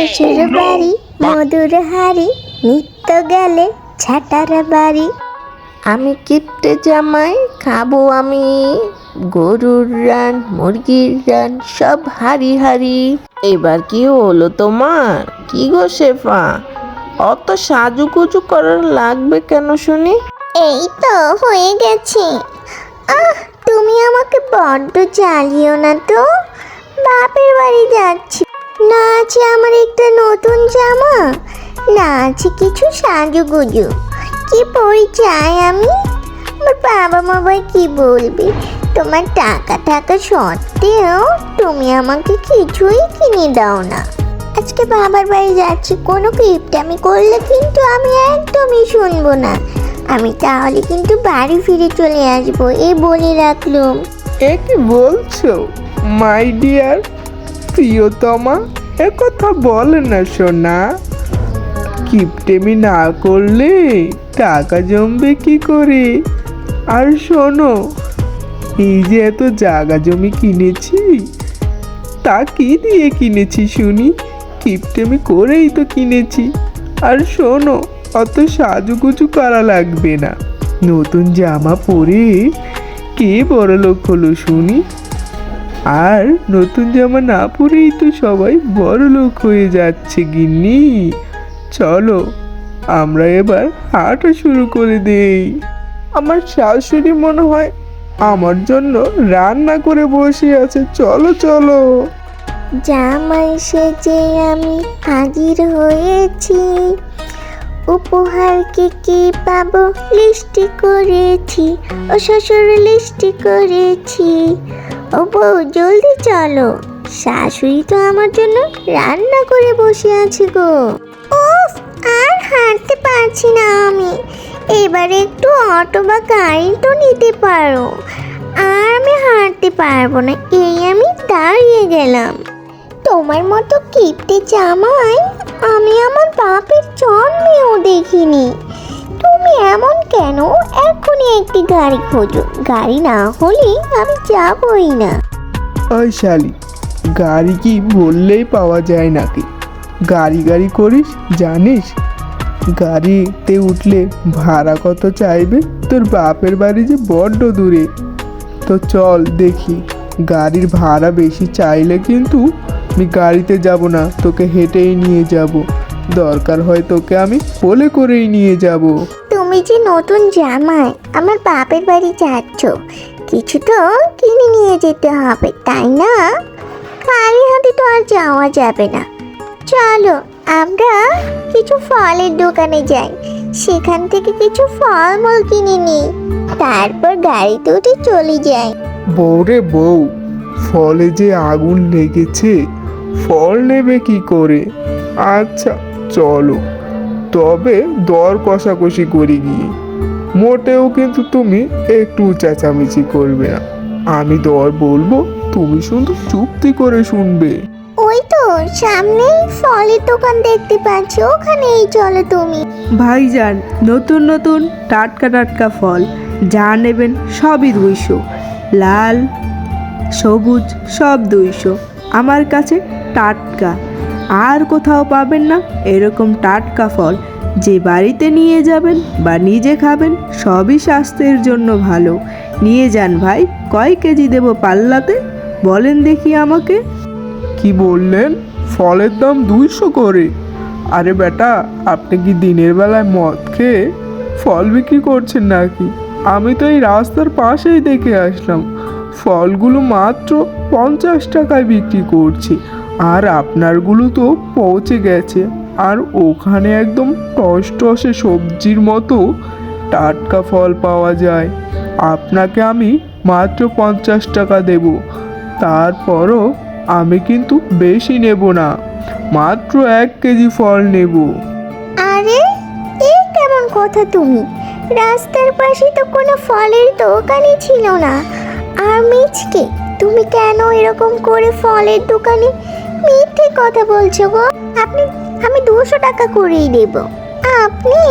শ্বশুর বাড়ি মধুর হাড়ি নিত্য গেলে ছাটার বাড়ি। আমি কিপটে জামাই খাব আমি। গরুর রান মুরগির রান সব হাড়ি হাড়ি। এবার কি হলো তোমার? কি গো শেফা? অত সাজুগুজু করার লাগবে কেন শুনি? এই তো হয়ে গেছে। আহ তুমি আমাকে বড্ড জ্বালিও না তো। বাপের বাড়ি যাচ্ছি। না আছে আমার একটা নতুন জামা। না আছে কিছু সাজুগুজু। কি চাই আমি? আমার বাবা মা ভাই কি বলবে? তোমার টাকা টাকা সত্ত্বেও তুমি আমাকে কিছুই কিনে দাও না। আজকে বাবার বাড়ি যাচ্ছি, কোনো গিফট আমি করলে কিন্তু আমি একদমই শুনব না। আমি তাহলে কিন্তু বাড়ি ফিরে চলে আসব, এই বলে রাখলুম। এ কি বলছো? মাই ডিয়ার প্রিয়তমা কথা বলে না সোনা। কিপটেমি না করলে টাকা জমবে কি করে? আর শোনো, এই যে এত জায়গা জমি কিনেছি, তা কি দিয়ে কিনেছি শুনি? কিপটেমি করেই তো কিনেছি। আর শোনো, অত সাজুগুজু করা লাগবে না। নতুন জামা পরে কে বড় লোক হলো শুনি? আর নতুন জামা না পরেই তো সবাই বড় লোক হয়ে যাচ্ছে, গিন্নি। চলো, আমরা এবার হাঁটা শুরু করে দেই। আমার শাশুড়ি মনে হয় আমার জন্য রান্না করে বসে আছে। চলো চলো। জামাই সেজে আমি হাজির হয়েছি, উপহার কি কি পাবো? লিস্টি করেছি, ও শ্বশুর লিস্টি করেছি। ও বউ জলদি চলো। শাশুড়ি তো আমার জন্য রান্না করে বসে আছে গো। উফ, আর হাঁটতে পারছি না আমি। এবার একটু অটো বা গাড়ি তো নিতে পারো। আর আমি হাঁটতে পারব না, এই আমি দাঁড়িয়ে গেলাম। তোমার মতো কিপটে জামাই আমি আমার বাপের জন্মেও দেখিনি। তুমি এমন কেন? এখনই একটি গাড়ি খোঁজো। গাড়ি না হলে আমি যাবই না। ওই শালি, গাড়ি কি বললেই পাওয়া যায় নাকি? গাড়ি গাড়ি করিস, জানিস? গাড়িতে উঠলে ভাড়া কত চাইবে? তোর বাপের বাড়ি যে বড্ড দূরে। তো চল দেখি, গাড়ির ভাড়া বেশি চাইলে কিন্তু আমি গাড়িতে যাব না, তোকে হেঁটেই নিয়ে যাব। দরকার হয় তোকে আমি কোলে করেই নিয়ে যাব। তুমি যে নতুন জামাই, আমার বাপের বাড়ি যাচ্ছ, কিছু তো কিনে নিয়ে যেতে হবে, তাই না? খালি হাতে তো আর যাওয়া যাবে না। চলো, আমরা কিছু ফলের দোকানে যাই, সেখান থেকে কিছু ফলমূল কিনে নিই, তারপর গাড়িতে উঠে চলে যাই। বউরে বউ, ফলে যে আগুন লেগেছে, ফল নেবে কি করে? আচ্ছা চলো। তবে দর কষাকষি করি গিয়ে মোটেও কিন্তু তুমি একটু চেঁচামেচি করবে না। আমি দর বলব তুমি শুধু চুক্তি করে শুনবে। ওই তো সামনেই ফলের দোকান দেখতে পাচ্ছি ওখানেই চলো তুমি। ভাইজান নতুন নতুন টাটকা টাটকা ফল যা নেবেন সবই দুইশো। লাল সবুজ সব দুইশো। আমার কাছে টাটকা। আর কোথাও পাবেন না। এরকম টাটকা ফল যে বাড়িতে নিয়ে যাবেন বা নিজে খাবেন, সবই স্বাস্থ্যের জন্য ভালো। নিয়ে যান ভাই, কয় কেজি দেব পাল্লাতে? বলেন দেখি আমাকে। কি বললেন? ফলের দাম দুইশো করে। আরে বেটা, আপনি কি দিনের বেলায় মদ খেয়ে ফল বিক্রি করছেন নাকি? আমি তো এই রাস্তার পাশেই দেখে আসলাম। ফলগুলো মাত্র পঞ্চাশ টাকায় বিক্রি করছি। আর আপনারগুলো তো পৌঁছে গেছে। আর ওখানে একদম টস টসে সবজির মতো টাটকা ফল পাওয়া যায়। আপনাকে আমি মাত্র পঞ্চাশ টাকা দেবো। তারপরও আমি কিন্তু বেশি নেব না, মাত্র এক কেজি ফল নেব। আরে, এই কেমন কথা তুমি? রাস্তার পাশে তো কোনো ফলের দোকানই ছিল না। আর মিচকে, তুমি কেন এরকম করে ফলের দোকানে মিথ্যে কথা বলছো গো। আপনি আমি দুশো টাকা করেই দেব। আপনি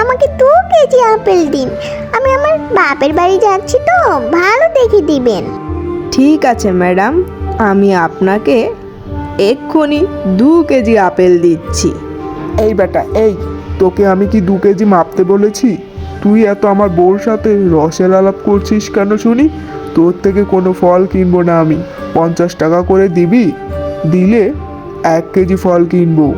আমাকে দু কেজি আপেল দিন। আমি আমার বাপের বাড়ি যাচ্ছি তো ভালো দেখে দিবেন। ঠিক আছে ম্যাডাম আমি আপনাকে এক্ষুনি দু কেজি আপেল দিচ্ছি। এই বেটা এই তোকে আমি কি দু কেজি মাপতে বলেছি? তুই এত আমার বউর সাথে রসের আলাপ করছিস কেন শুনি? তোর থেকে কোনো ফল কিনবো না আমি। পঞ্চাশ টাকা করে দিবি? দিলে এক কেজি ফল কিনবো।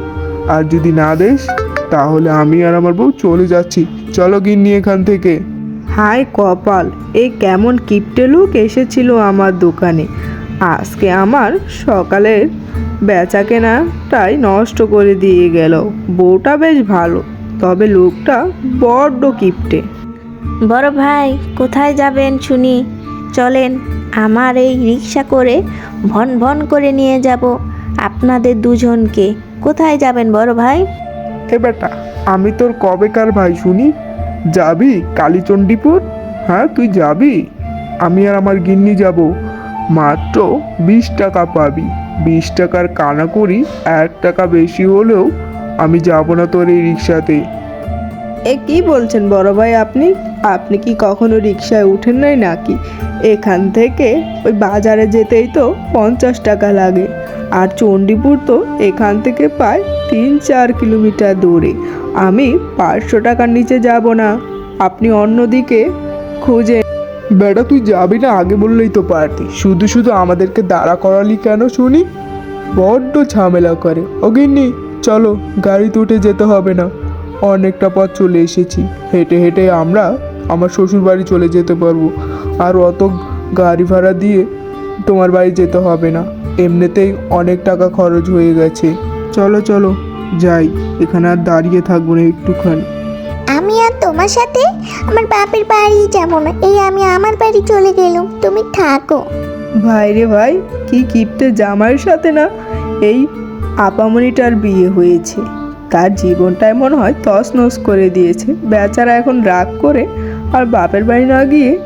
আর যদি না দেস তাহলে আমি আর আমার বউ চলে যাচ্ছি। চলো গিন্নি এখান থেকে। হায় কপাল এই কেমন কিপটে লোক এসেছিল আমার দোকানে। আজকে আমার সকালের বেচা কেনাটাই নষ্ট করে দিয়ে গেল। বউটা বেশ ভালো তবে লোকটা বড্ড কিপটে। বড় ভাই কোথায় যাবেন শুনি? চলেন, আমার এই রিক্সা করে ভন ভন করে নিয়ে যাব। আপনাদের দুজনকে কোথায় যাবেন বড় ভাই? এ বেটা, আমি তোর কবেকার ভাই শুনি? যাবি কালীচণ্ডীপুর? হ্যাঁ তুই যাবি? আমি আর আমার গিন্নি যাব। মাত্র বিশ টাকা পাবি। বিশ টাকার কানা করি এক টাকা বেশি হলেও আমি যাব না তোর এই রিক্সাতে। এ কি বলছেন বড় ভাই আপনি? আপনি কি কখনো রিক্সায় উঠেন নাই নাকি? এখান থেকে ওই বাজারে যেতেই তো পঞ্চাশ টাকা লাগে। আর চণ্ডীপুর তো এখান থেকে প্রায় তিন চার কিলোমিটার দূরে। আমি পাঁচশো টাকার নিচে যাব না। আপনি অন্যদিকে খুঁজে বেটা, তুই যাবি না? আগে বললেই তো পারতি। শুধু শুধু আমাদেরকে দাঁড়া করালি কেন শুনি? বড্ড ঝামেলা করে। ও চলো, গাড়িতে উঠে যেতে হবে না। অনেকটা পথ চলে এসেছি। হেঁটে হেঁটে আমরা আমার শ্বশুর বাড়ি চলে যেতে পারব। আর অত গাড়ি ভাড়া দিয়ে তোমার বাড়ি যেতে হবে না। এমনিতেই অনেক টাকা খরচ হয়ে গেছে। চলো চলো যাই। এখানে আর দাঁড়িয়ে থাকব না একটুখানি। আমি আর তোমার সাথে আমার বাপের বাড়ি যাব না। এই আমি আমার বাড়ি চলে গেলাম। তুমি থাকো। ভাই রে ভাই কি কিপটে জামাইয়ের সাথে না? এই আপামনিটার বিয়ে হয়েছে। তার জীবনটাই মনে হয় তছনছ করে দিয়েছে। বেচারা এখন রাগ করে আর বাপের বাড়ি না গিয়ে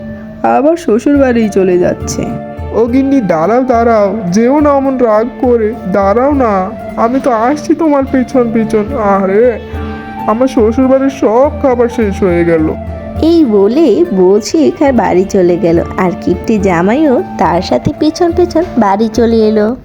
আবার শ্বশুর বাড়ি চলে যাচ্ছে। ও গিন্নি দাঁড়াও দাঁড়াও। যেও না অমন রাগ করে। দাঁড়াও না। আমি তো আসছি তোমার পেছন পেছন। আরে আমার শ্বশুর বাড়ির সব খাবার শেষ হয়ে গেল। এই বলে বলছি এখানে বাড়ি চলে গেল। আর কিপ্টি জামাইও তার সাথে পেছন পেছন বাড়ি চলে এলো।